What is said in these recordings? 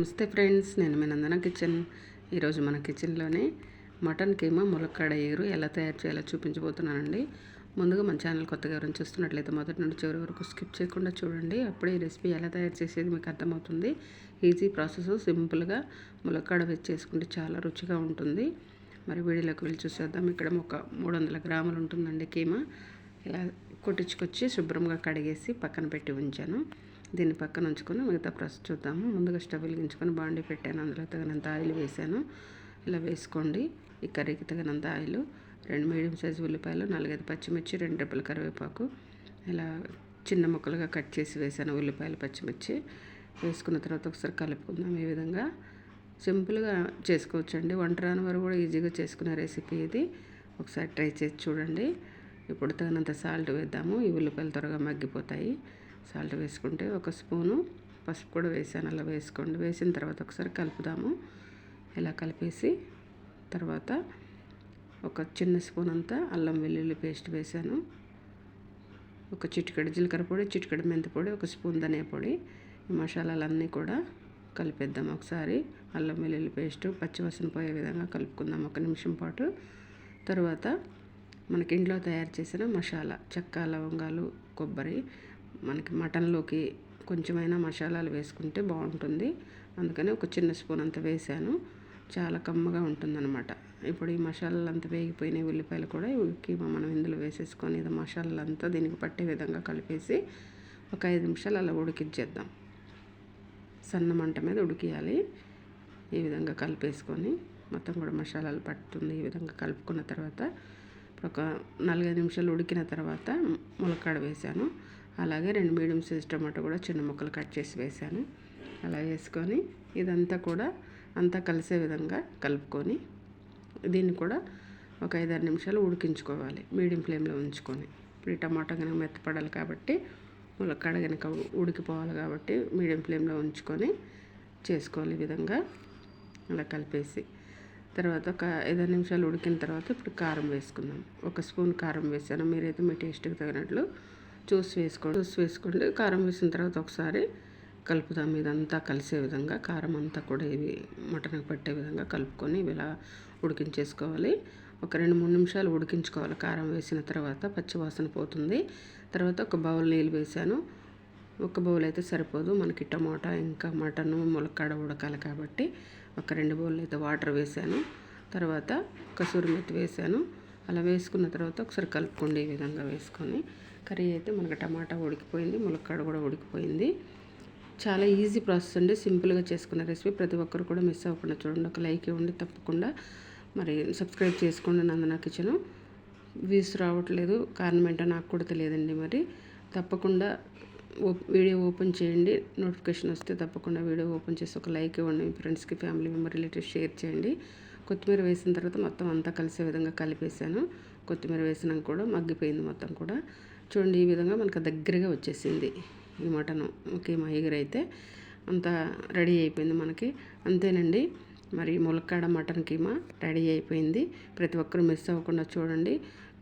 నమస్తే ఫ్రెండ్స్ నేను మీ నందన కిచెన్. ఈరోజు మన కిచెన్లోనే మటన్ కీమా ములక్కాడ ఎగురు ఎలా తయారు చేయాలో చూపించబోతున్నానండి. ముందుగా మన ఛానల్ కొత్తగా ఎవరైనా చూస్తున్నట్లయితే మొదటి నుండి చివరి వరకు స్కిప్ చేయకుండా చూడండి. అప్పుడే ఈ రెసిపీ ఎలా తయారు చేసేది మీకు అర్థమవుతుంది. ఈజీ ప్రాసెస్ సింపుల్గా ములక్కాడ వేసి చేసుకుంటే చాలా రుచిగా ఉంటుంది. మరి వీడియోలోకి వెళ్ళి చూసేద్దాం. ఇక్కడ ఒక మూడు వందల గ్రాములు ఉంటుందండి కీమా. ఇలా కొట్టించుకొచ్చి శుభ్రంగా కడిగేసి పక్కన పెట్టి ఉంచాను. దీన్ని పక్కన ఉంచుకొని మిగతా ప్రాసెస్ చూద్దాము. ముందుగా స్టవ్ వెలిగించుకొని బాండి పెట్టాను. అందులో తగినంత ఆయిల్ వేసాను. ఇలా వేసుకోండి. ఈ కర్రీకి తగినంత ఆయిల్. రెండు మీడియం సైజు ఉల్లిపాయలు నాలుగైదు పచ్చిమిర్చి రెండు రెబ్బల కరివేపాకు. ఇలా చిన్న ముక్కలుగా కట్ చేసి వేసాను ఉల్లిపాయలు పచ్చిమిర్చి. వేసుకున్న తర్వాత ఒకసారి కలుపుకుందాం ఈ విధంగా. సింపుల్గా చేసుకోవచ్చండి. వంట రాని వారు కూడా ఈజీగా చేసుకునే రెసిపీ ఇది. ఒకసారి ట్రై చేసి చూడండి. ఇప్పుడు తగినంత సాల్ట్ వేద్దాము. ఈ ఉల్లిపాయలు త్వరగా మగ్గిపోతాయి. సాల్ట్ వేసుకుంటే ఒక స్పూను పసుపు కూడా వేసాను అలా వేసుకోండి. వేసిన తర్వాత ఒకసారి కలుపుదాము. ఇలా కలిపేసి తర్వాత ఒక చిన్న స్పూన్ అంతా అల్లం వెల్లుల్లి పేస్ట్ వేసాను. ఒక చిటికెడు జీలకర్ర పొడి చిటికెడు మెంతి పొడి ఒక స్పూన్ ధనియా పొడి మసాలాలన్నీ కూడా కలిపేద్దాం ఒకసారి. అల్లం వెల్లుల్లి పేస్ట్ పచ్చివాసన పోయే విధంగా కలుపుకుందాం ఒక నిమిషం పాటు. తర్వాత మనకి ఇంట్లో తయారు చేసిన మసాలా చెక్క లవంగాలు కొబ్బరి మనకి మటన్లోకి కొంచెమైనా మసాలాలు వేసుకుంటే బాగుంటుంది. అందుకని ఒక చిన్న స్పూన్ అంత వేసాను. చాలా కమ్మగా ఉంటుందన్నమాట. ఇప్పుడు ఈ మసాలాలు అంతా వేగిపోయినాయి ఉల్లిపాయలు కూడా ఉడికి మనం ఇందులో వేసేసుకొని ఇది మసాలాలు అంతా దీనికి పట్టే విధంగా కలిపేసి ఒక ఐదు నిమిషాలు అలా ఉడికించేద్దాం సన్న మంట మీద ఉడికియాలి. ఈ విధంగా కలిపేసుకొని మొత్తం కూడా మసాలాలు పట్టుతుంది ఈ విధంగా కలుపుకున్న తర్వాత. ఇప్పుడు ఒక నాలుగైదు నిమిషాలు ఉడికిన తర్వాత ములక్కాడ వేసాను. అలాగే రెండు మీడియం సైజ్ టమాటో కూడా చిన్న ముక్కలు కట్ చేసి వేసాను అలా వేసుకొని ఇదంతా కూడా అంతా కలిసే విధంగా కలుపుకొని దీన్ని కూడా ఒక ఐదారు నిమిషాలు ఉడికించుకోవాలి మీడియం ఫ్లేమ్లో ఉంచుకొని. ఇప్పుడు ఈ టమాటా కనుక మెత్తపడాలి కాబట్టి ములక్కాడ కనుక ఉడికిపోవాలి కాబట్టి మీడియం ఫ్లేమ్లో ఉంచుకొని చేసుకోవాలి ఈ విధంగా. అలా కలిపేసి తర్వాత ఒక ఐదారు నిమిషాలు ఉడికిన తర్వాత ఇప్పుడు కారం వేసుకుందాం. ఒక స్పూన్ కారం వేసాను. మీరైతే మీ టేస్ట్కి తగినట్లు చూసి వేసుకోండి. జ్యూస్ వేసుకోండి కారం వేసిన తర్వాత ఒకసారి కలుపుదాం. ఇదంతా కలిసే విధంగా కారం అంతా కూడా ఇవి మటన్కి పట్టే విధంగా కలుపుకొని ఇలా ఉడికించేసుకోవాలి. ఒక రెండు మూడు నిమిషాలు ఉడికించుకోవాలి. కారం వేసిన తర్వాత పచ్చివాసన పోతుంది. తర్వాత ఒక బౌల్ నీళ్ళు వేసాను. ఒక బౌల్ అయితే సరిపోదు. మనకి టమాటా ఇంకా మటన్ ములక్కాడ ఉడకాలి కాబట్టి ఒక రెండు బౌల్ అయితే వాటర్ వేసాను. తర్వాత కసూరి మెత్తి వేసాను. అలా వేసుకున్న తర్వాత ఒకసారి కలుపుకోండి ఈ విధంగా వేసుకొని. కర్రీ అయితే మనకు టమాటా ఉడికిపోయింది ములక్కాడ కూడా ఉడికిపోయింది. చాలా ఈజీ ప్రాసెస్ అండి. సింపుల్గా చేసుకున్న రెసిపీ. ప్రతి ఒక్కరు కూడా మిస్ అవ్వకుండా చూడండి. ఒక లైక్ ఇవ్వండి తప్పకుండా. మరి సబ్స్క్రైబ్ చేసుకోండి నందన కిచెను. వ్యూస్ రావట్లేదు. కారణం ఏంటో నాకు కూడా తెలియదండి మరి. తప్పకుండా వీడియో ఓపెన్ చేయండి. నోటిఫికేషన్ వస్తే తప్పకుండా వీడియో ఓపెన్ చేసి ఒక లైక్ ఇవ్వండి. మీ ఫ్రెండ్స్కి ఫ్యామిలీ మెంబర్ రిలేటివ్స్ షేర్ చేయండి. కొత్తిమీర వేసిన తర్వాత మొత్తం అంతా కలిసే విధంగా కలిపేసాను కొత్తిమీర వేసినాక కూడా మగ్గిపోయింది మొత్తం కూడా. చూడండి ఈ విధంగా మనకు దగ్గరగా వచ్చేసింది ఈ మటను. మా ఎగురైతే అంతా రెడీ అయిపోయింది మనకి. అంతేనండి మరి ములక్కాడ మటన్ కీమా రెడీ అయిపోయింది. ప్రతి ఒక్కరు మిస్ అవ్వకుండా చూడండి.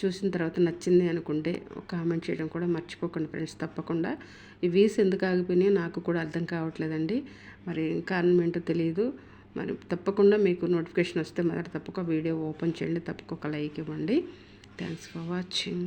చూసిన తర్వాత నచ్చింది అనుకుంటే ఒక కామెంట్ చేయడం కూడా మర్చిపోకండి ఫ్రెండ్స్ తప్పకుండా. ఈ వీస్ ఎందుకు ఆగిపోయినాయో నాకు కూడా అర్థం కావట్లేదండి. మరి కారణం ఏంటో తెలియదు మరి తప్పకుండా మీకు నోటిఫికేషన్ వస్తే మొదట తప్పక వీడియో ఓపెన్ చేయండి తప్పక ఒక లైక్ ఇవ్వండి. Thanks for watching.